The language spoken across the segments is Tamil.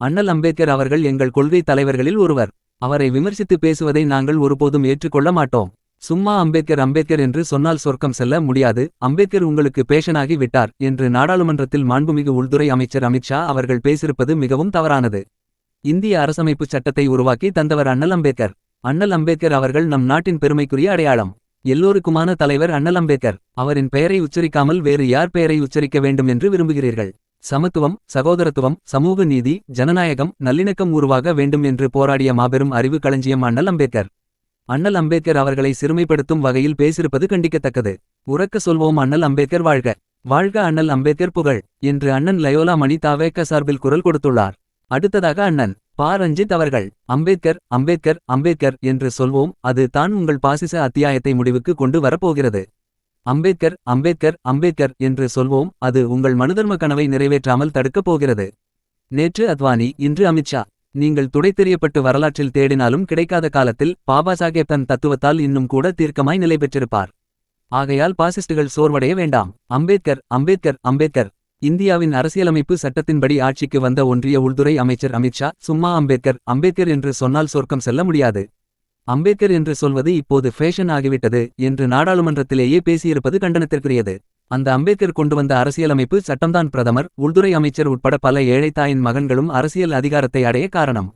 அண்ணல் அம்பேத்கர் அவர்கள் எங்கள் கொள்கை தலைவர்களில் ஒருவர். அவரை விமர்சித்து பேசுவதை நாங்கள் ஒருபோதும் ஏற்றுக்கொள்ள மாட்டோம். சும்மா அம்பேத்கர் அம்பேத்கர் என்று சொன்னால் சொர்க்கம் செல்ல முடியாது. அம்பேத்கர் உங்களுக்கு பேஷனாகி விட்டார் என்று நாடாளுமன்றத்தில் மாண்புமிகு உள்துறை அமைச்சர் அமித்ஷா அவர்கள் பேசியிருப்பது மிகவும் தவறானது. இந்திய அரசமைப்பு சட்டத்தை உருவாக்கி தந்தவர் அண்ணல் அம்பேத்கர். அண்ணல் அம்பேத்கர் அவர்கள் நம் நாட்டின் பெருமைக்குரிய அடையாளம். எல்லோருக்குமான தலைவர் அண்ணல் அம்பேத்கர். அவரின் பெயரை உச்சரிக்காமல் வேறு யார் பெயரை உச்சரிக்க வேண்டும் என்று விரும்புகிறீர்கள்? சமத்துவம் சகோதரத்துவம் சமூக நீதி ஜனநாயகம் நல்லிணக்கம் உருவாக வேண்டும் என்று போராடிய மாபெரும் அறிவு களஞ்சியம் அண்ணல் அம்பேத்கர். அண்ணல் அம்பேத்கர் அவர்களை சிறுமைப்படுத்தும் வகையில் பேசியிருப்பது கண்டிக்கத்தக்கது. உறக்க சொல்வோம் அண்ணல் அம்பேத்கர் வாழ்க. வாழ்க அண்ணல் அம்பேத்கர் புகழ் என்று அண்ணன் லயோலா மணி தாவேக்க சார்பில் குரல் கொடுத்துள்ளார். அடுத்ததாக அண்ணன் பா. ரஞ்சித் அவர்கள் அம்பேத்கர் அம்பேத்கர் அம்பேத்கர் என்று சொல்வோம் அது தான் உங்கள் பாசிச அத்தியாயத்தை முடிவுக்கு கொண்டு வரப்போகிறது அம்பேத்கர் அம்பேத்கர் அம்பேத்கர் என்று சொல்வோம் அது உங்கள் மனுதர்ம கனவை நிறைவேற்றாமல் தடுக்கப் போகிறது. நேற்று அத்வானி இன்று அமித்ஷா. நீங்கள் துடைத்தெறியப்பட்டு வரலாற்றில் தேடினாலும் கிடைக்காத காலத்தில் பாபா சாஹேப் தன் தத்துவத்தால் இன்னும் கூட தீர்க்கமாய் நிலை பெற்றிருப்பார். ஆகையால் பாசிஸ்டுகள் சோர்வடைய வேண்டாம். அம்பேத்கர் அம்பேத்கர் அம்பேத்கர். இந்தியாவின் அரசியலமைப்பு சட்டத்தின்படி ஆட்சிக்கு வந்த ஒன்றிய உள்துறை அமைச்சர் அமித்ஷா சும்மா அம்பேத்கர் அம்பேத்கர் என்று சொன்னால் சொர்க்கம் செல்ல முடியாது. அம்பேத்கர் என்று சொல்வது இப்போது ஃபேஷன் ஆகிவிட்டது என்று நாடாளுமன்றத்திலேயே பேசியிருப்பது கண்டனத்திற்குரியது. அந்த அம்பேத்கர் கொண்டு வந்த அரசியலமைப்பு சட்டம்தான் பிரதமர் உள்துறை அமைச்சர் உட்பட பல ஏழைத்தாயின் மகன்களும் அரசியல் அதிகாரத்தை அடைய காரணம்.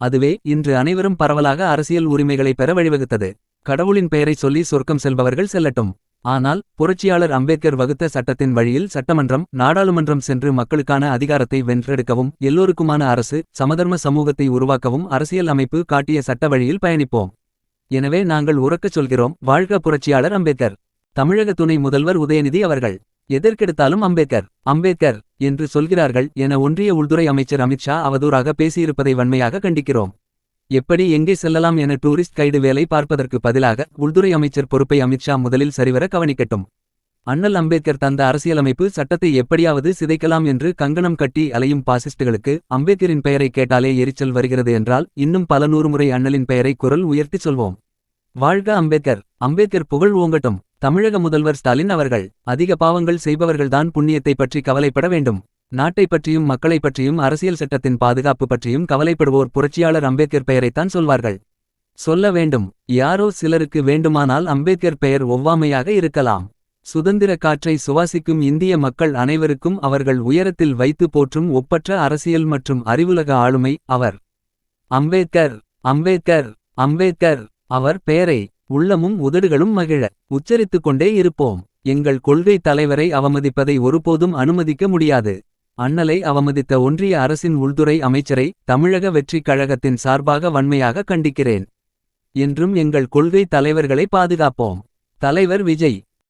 அதுவே இன்று அனைவரும் பரவலாக அரசியல் உரிமைகளை பெற வழிவகுத்தது. கடவுளின் பெயரை சொல்லி சொர்க்கம் செல்பவர்கள் செல்லட்டும். ஆனால் புரட்சியாளர் அம்பேத்கர் வகுத்த சட்டத்தின் வழியில் சட்டமன்றம் நாடாளுமன்றம் சென்று மக்களுக்கான அதிகாரத்தை வென்றெடுக்கவும் எல்லோருக்குமான அரசு சமதர்ம சமூகத்தை உருவாக்கவும் அரசியல் அமைப்பு காட்டிய சட்ட வழியில் பயணிப்போம். எனவே நாங்கள் உறக்கச் சொல்கிறோம் வாழ்க புரட்சியாளர் அம்பேத்கர். தமிழக துணை முதல்வர் உதயநிதி அவர்கள். எதற்கெடுத்தாலும் அம்பேத்கர் அம்பேத்கர் என்று சொல்கிறார்கள் என ஒன்றிய உள்துறை அமைச்சர் அமித்ஷா அவதூறாக பேசியிருப்பதை வன்மையாக கண்டிக்கிறோம். எப்படி எங்கே செல்லலாம் என டூரிஸ்ட் கைடு வேலை பார்ப்பதற்கு பதிலாக உள்துறை அமைச்சர் பொறுப்பை அமித்ஷா முதலில் சரிவர கவனிக்கட்டும். அண்ணல் அம்பேத்கர் தந்த அரசியலமைப்பு சட்டத்தை எப்படியாவது சிதைக்கலாம் என்று கங்கணம் கட்டி அலையும் பாசிஸ்டுகளுக்கு அம்பேத்கரின் பெயரை கேட்டாலே எரிச்சல் வருகிறது என்றால் இன்னும் பல நூறு முறை அண்ணலின் பெயரை குரல் உயர்த்திச் சொல்வோம். வாழ்க அம்பேத்கர். அம்பேத்கர் புகழ் ஓங்கட்டும். தமிழக முதல்வர் ஸ்டாலின் அவர்கள் அதிக பாவங்கள் செய்பவர்கள்தான் புண்ணியத்தை பற்றி கவலைப்பட வேண்டும். நாட்டை பற்றியும் மக்களை பற்றியும் அரசியல் சட்டத்தின் பாதுகாப்பு பற்றியும் கவலைப்படுவோர் புரட்சியாளர் அம்பேத்கர் பெயரைத்தான் சொல்வார்கள். சொல்ல வேண்டும். யாரோ சிலருக்கு வேண்டுமானால் அம்பேத்கர் பெயர் ஒவ்வாமையாக இருக்கலாம். சுதந்திர காற்றை சுவாசிக்கும் இந்திய மக்கள் அனைவருக்கும் அவர்கள் உயரத்தில் வைத்து போற்றும் ஒப்பற்ற அரசியல் மற்றும் அறிவுலக ஆளுமை அவர். அம்பேத்கர் அம்பேத்கர் அம்பேத்கர் அவர் பெயரை உள்ளமும் உதடுகளும் மகிழ உச்சரித்துக் கொண்டே இருப்போம். எங்கள் கொள்கை தலைவரை அவமதிப்பதை ஒருபோதும் அனுமதிக்க முடியாது. அண்ணலை அவமதித்த ஒன்றிய அரசின் உள்துறை அமைச்சரை தமிழக வெற்றிக் கழகத்தின் சார்பாக வன்மையாக கண்டிக்கிறேன். என்றும் எங்கள் கொள்கை தலைவர்களை பாதுகாப்போம். தலைவர் விஜய்